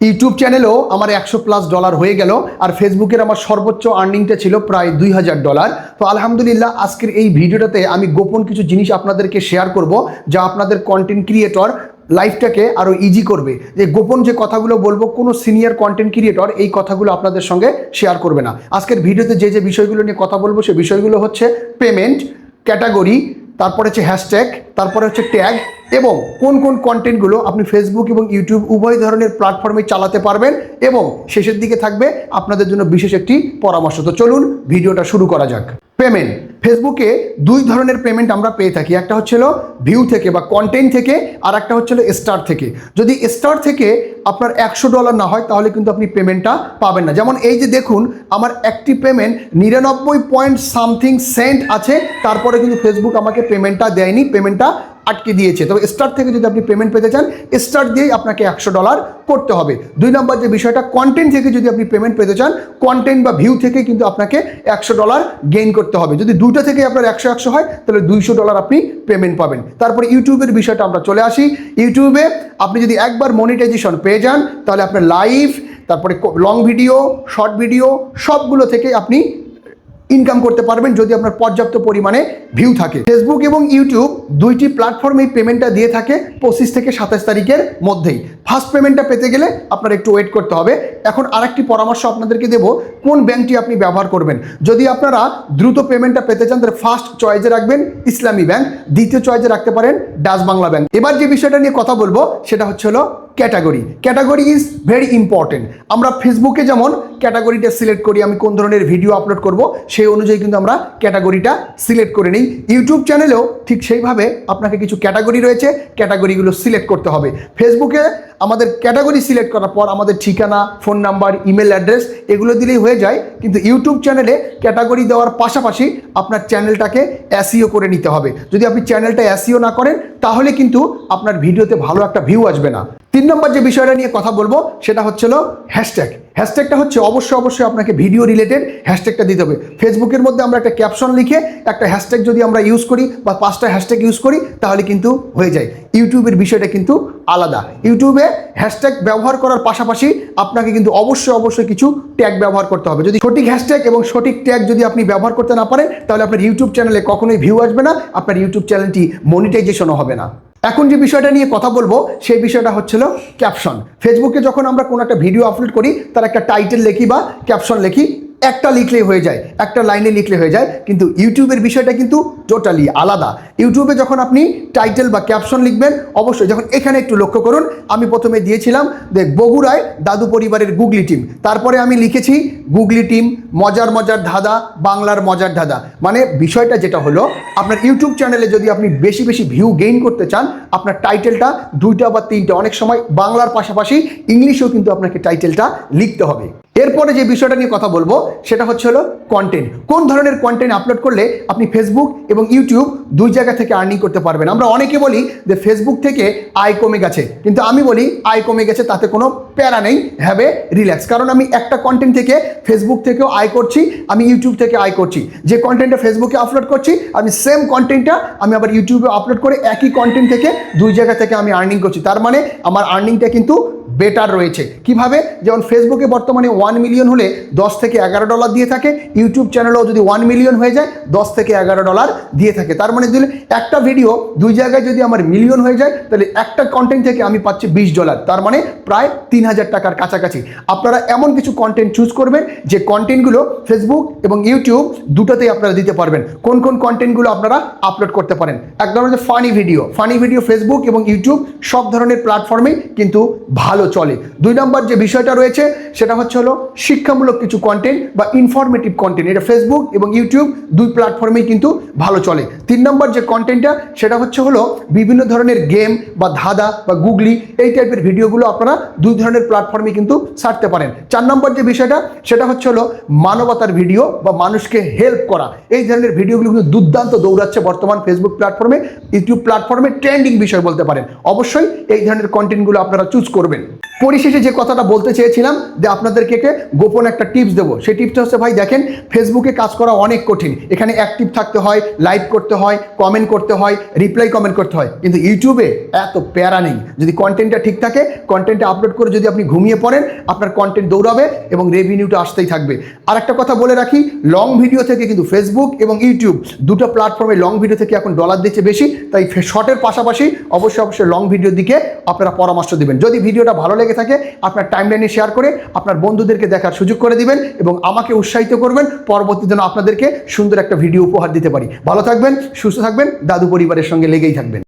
YouTube চ্যানেলেও আমার একশো plus dollar হয়ে গেল আর ফেসবুকের আমার সর্বোচ্চ আর্নিংটা ছিল প্রায় দুই হাজার ডলার। তো আলহামদুলিল্লাহ আজকের এই ভিডিওটাতে আমি গোপন কিছু জিনিস আপনাদেরকে শেয়ার করব যা আপনাদের কন্টেন্ট ক্রিয়েটর লাইফটাকে আরও ইজি করবে। যে গোপন যে কথাগুলো বলব, কোনো সিনিয়র কন্টেন্ট ক্রিয়েটর এই কথাগুলো আপনাদের সঙ্গে শেয়ার করবে না। আজকের ভিডিওতে যে যে বিষয়গুলো নিয়ে কথা বলব, সে বিষয়গুলো হচ্ছে পেমেন্ট ক্যাটাগরি তারপরে হচ্ছে হ্যাশট্যাগ তারপরে হচ্ছে ট্যাগ এবং কোন কোন কন্টেন্টগুলো আপনি ফেসবুক এবং ইউটিউব উভয় ধরনের প্ল্যাটফর্মে চালাতে পারবেন এবং শেষের দিকে থাকবে আপনাদের জন্য বিশেষ একটি পরামর্শ। তো চলুন, ভিডিওটা শুরু করা যাক। পেমেন্ট ফেসবুকে দুই ধরনের পেমেন্ট আমরা পেয়ে থাকি। একটা হচ্ছিল ভিউ থেকে বা কন্টেন্ট থেকে, আর একটা হচ্ছিল স্টার থেকে। যদি স্টার থেকে আপনার একশো ডলার না হয়, তাহলে কিন্তু আপনি পেমেন্টটা পাবেন না। যেমন এই যে দেখুন, আমার একটি পেমেন্ট নিরানব্বই পয়েন্ট সামথিং সেন্ট আছে, তারপরে কিন্তু ফেসবুক আমাকে পেমেন্টটা দেয়নি পেমেন্টটা আটকে দিয়েছে। তবে স্টার থেকে যদি আপনি পেমেন্ট পেতে চান স্টার দিয়েই আপনাকে একশো ডলার করতে হবে। দুই নম্বর যে বিষয়টা কন্টেন্ট থেকে যদি আপনি পেমেন্ট পেতে চান কন্টেন্ট বা ভিউ থেকে কিন্তু আপনাকে একশো ডলার গেইন করতে হবে। যদি দুটো থেকে আপনার একশো একশো হয়, তাহলে দুইশো ডলার আপনি পেমেন্ট পাবেন। তারপরে ইউটিউবের বিষয়টা আমরা চলে আসি। ইউটিউবে আপনি যদি একবার মনিটাইজেশন পেয়ে যান, তাহলে আপনার লাইভ তারপরে লং ভিডিও শর্ট ভিডিও সবগুলো থেকে আপনি ইনকাম করতে পারবেন যদি আপনার পর্যাপ্ত পরিমাণে ভিউ থাকে। ফেসবুক এবং ইউটিউব দুইটি প্ল্যাটফর্মে পেমেন্টটা দিয়ে থাকে পঁচিশ থেকে সাতাশ তারিখের মধ্যেই। ফার্স্ট পেমেন্টটা পেতে গেলে আপনার একটু ওয়েট করতে হবে। এখন আরেকটি পরামর্শ আপনাদেরকে দেব, কোন ব্যাংকটি আপনি ব্যবহার করবেন। যদি আপনারা দ্রুত পেমেন্টটা পেতে চান, তাহলে ফার্স্ট চয়েসে রাখবেন ইসলামী ব্যাংক দ্বিতীয় চয়েসে রাখতে পারেন ডাচ বাংলা ব্যাংক এবার যে বিষয়টা নিয়ে কথা বলব, সেটা হচ্ছে হলো category category is very important আমরা ফেসবুকে যেমন ক্যাটাগরিটা সিলেক্ট করি, আমি কোন ধরনের ভিডিও আপলোড করব, সেই অনুযায়ী কিন্তু আমরা ক্যাটাগরিটা সিলেক্ট করে নিই। ইউটিউব চ্যানেলেও ঠিক সেইভাবে আপনাকে কিছু ক্যাটাগরি রয়েছে ক্যাটাগরিগুলো সিলেক্ট করতে হবে। ফেসবুকে আমাদের ক্যাটাগরি সিলেক্ট করার পর আমাদের ঠিকানা ফোন নাম্বার ইমেল অ্যাড্রেস এগুলো দিলেই হয়ে যায়। কিন্তু ইউটিউব চ্যানেলে ক্যাটাগরি দেওয়ার পাশাপাশি আপনার চ্যানেলটাকে অ্যাসিও করে নিতে হবে। যদি আপনি চ্যানেলটা অ্যাসিও না করেন, তাহলে কিন্তু আপনার ভিডিওতে ভালো একটা ভিউ আসবে না। তিন নম্বর যে বিষয়টা নিয়ে কথা বলব, সেটা হচ্ছিল হ্যাশট্যাগ হ্যাশট্যাগটা হচ্ছে অবশ্যই অবশ্যই আপনাকে ভিডিও রিলেটেড হ্যাশট্যাগটা দিতে হবে। ফেসবুকের মধ্যে আমরা একটা ক্যাপশন লিখে একটা হ্যাশট্যাগ যদি আমরা ইউজ করি বা পাঁচটা হ্যাশট্যাগ ইউজ করি, তাহলে কিন্তু হয়ে যায়। ইউটিউবের বিষয়টা কিন্তু আলাদা। ইউটিউবে হ্যাশট্যাগ ব্যবহার করার পাশাপাশি আপনাকে কিন্তু অবশ্যই অবশ্যই কিছু ট্যাগ ব্যবহার করতে হবে। যদি সঠিক হ্যাশট্যাগ এবং সঠিক ট্যাগ যদি আপনি ব্যবহার করতে না পারেন, তাহলে আপনার ইউটিউব চ্যানেলে কখনোই ভিউ আসবে না, আপনার ইউটিউব চ্যানেলটি মনিটাইজেশনও হবে না। এখন যে বিষয়টা নিয়ে কথা বলব, সেই বিষয়টা হচ্ছিল ক্যাপশন ফেসবুকে যখন আমরা কোনো একটা ভিডিও আপলোড করি, তার একটা টাইটেল লিখি বা ক্যাপশন লিখি একটা লিখলে হয়ে যায়, একটা লাইনে লিখলে হয়ে যায়, কিন্তু ইউটিউবের বিষয়টা কিন্তু টোটালি আলাদা। ইউটিউবে যখন আপনি টাইটেল বা ক্যাপশন লিখবেন, অবশ্যই যখন এখানে একটু লক্ষ্য করুন, আমি প্রথমে দিয়েছিলাম যে বগুড়ায় দাদু পরিবারের গুগলি টিম তারপরে আমি লিখেছি গুগলি টিম মজার মজার ধাঁধা, বাংলার মজার ধাঁধা। মানে বিষয়টা যেটা হলো, আপনার ইউটিউব চ্যানেলে যদি আপনি বেশি বেশি ভিউ গেইন করতে চান, আপনার টাইটেলটা দুইটা বা তিনটা, অনেক সময় বাংলার পাশাপাশি ইংলিশেও কিন্তু আপনাকে টাইটেলটা লিখতে হবে। এরপরে যে বিষয়টা নিয়ে কথা বলব, সেটা হচ্ছে হলো কন্টেন্ট কোন ধরনের কন্টেন্ট আপলোড করলে আপনি ফেসবুক এবং ইউটিউব দুই জায়গা থেকে আর্নিং করতে পারবেন? আমরা অনেকে বলি যে ফেসবুক থেকে আয় কমে গেছে, কিন্তু আমি বলি আয় কমে গেছে, তাতে কোনো প্যারা নেই হ্যাভে রিল্যাক্স কারণ আমি একটা কন্টেন্ট থেকে ফেসবুক থেকেও আয় করছি, আমি ইউটিউব থেকে আয় করছি। যে কন্টেন্টটা ফেসবুকে আপলোড করছি, আমি সেম কন্টেন্টটা আমি আবার ইউটিউবে আপলোড করে একই কন্টেন্ট থেকে দুই জায়গা থেকে আমি আর্নিং করছি। তার মানে আমার আর্নিংটা কিন্তু বেটার রয়েছে। কীভাবে? যেমন ফেসবুকে বর্তমানে ওয়ান মিলিয়ন হলে দশ থেকে এগারো ডলার দিয়ে থাকে। ইউটিউব চ্যানেলেও যদি ওয়ান মিলিয়ন হয়ে যায়, দশ থেকে এগারো ডলার দিয়ে থাকে। তার মানে যদি একটা ভিডিও দুই জায়গায় যদি আমার মিলিয়ন হয়ে যায়, তাহলে একটা কন্টেন্ট থেকে আমি পাচ্ছি বিশ ডলার তার মানে প্রায় তিন হাজার টাকার কাছাকাছি। আপনারা এমন কিছু কন্টেন্ট চুজ করবেন, যে কন্টেন্টগুলো ফেসবুক এবং ইউটিউব দুটোতেই আপনারা দিতে পারবেন। কোন কোন কন্টেন্টগুলো আপনারা আপলোড করতে পারেন? এক ধরনের funny video funny video Facebook এবং ইউটিউব সব ধরনের প্ল্যাটফর্মেই কিন্তু ভালো চলে। দুই নম্বর যে বিষয়টা রয়েছে, সেটা হচ্ছে হলো শিক্ষামূলক কিছু কন্টেন্ট বা ইনফরমেটিভ কন্টেন্ট এটা ফেসবুক এবং ইউটিউব দুই প্ল্যাটফর্মেই কিন্তু ভালো চলে। তিন নম্বর যে কন্টেন্টটা সেটা হচ্ছে হলো বিভিন্ন ধরনের গেম বা ধাঁধা বা গুগলি, এই টাইপের ভিডিওগুলো আপনারা দুই ধরনের প্ল্যাটফর্মে কিন্তু ছাড়তে পারেন। চার নম্বর যে বিষয়টা, সেটা হচ্ছে হলো মানবতার ভিডিও বা মানুষকে হেল্প করা। এই ধরনের ভিডিওগুলো কিন্তু দুর্দান্ত দৌড়াচ্ছে বর্তমান ফেসবুক প্ল্যাটফর্মে ইউটিউব প্ল্যাটফর্মে ট্রেন্ডিং বিষয় বলতে পারেন। অবশ্যই এই ধরনের কন্টেন্টগুলো আপনারা চুজ করবেন। পরিশেষে যে কথাটা বলতে চেয়েছিলাম যে আপনাদেরকে গোপন একটা টিপস দেবো। সেই টিপসটা হচ্ছে, ভাই, দেখেন ফেসবুকে কাজ করা অনেক কঠিন। এখানে অ্যাক্টিভ থাকতে হয় লাইক করতে হয় কমেন্ট করতে হয় রিপ্লাই কমেন্ট করতে হয়। কিন্তু ইউটিউবে এত প্যারা নেই। যদি কন্টেন্টটা ঠিক থাকে কন্টেন্টটা আপলোড করে যদি আপনি ঘুমিয়ে পড়েন, আপনার কন্টেন্ট দৌড়াবে এবং রেভিনিউটা আসতেই থাকবে। আর একটা কথা বলে রাখি লং ভিডিও থেকে কিন্তু ফেসবুক এবং ইউটিউব দুটো প্ল্যাটফর্মে লং ভিডিও থেকে এখন ডলার দিচ্ছে বেশি। তাই শর্টের পাশাপাশি অবশ্যই অবশ্যই লং ভিডিওর দিকে আপনারা পরামর্শ দেবেন। যদি ভিডিওটা ভালো লেগে থাকে, আপনার টাইমলাইনে শেয়ার করে আপনার বন্ধুদেরকে দেখার সুযোগ করে দিবেন এবং আমাকে উৎসাহিত করবেন, পরবর্তী যেন আপনাদেরকে সুন্দর একটা ভিডিও উপহার দিতে পারি। ভালো থাকবেন, সুস্থ থাকবেন, দাদু পরিবারের সঙ্গে লেগেই থাকবেন।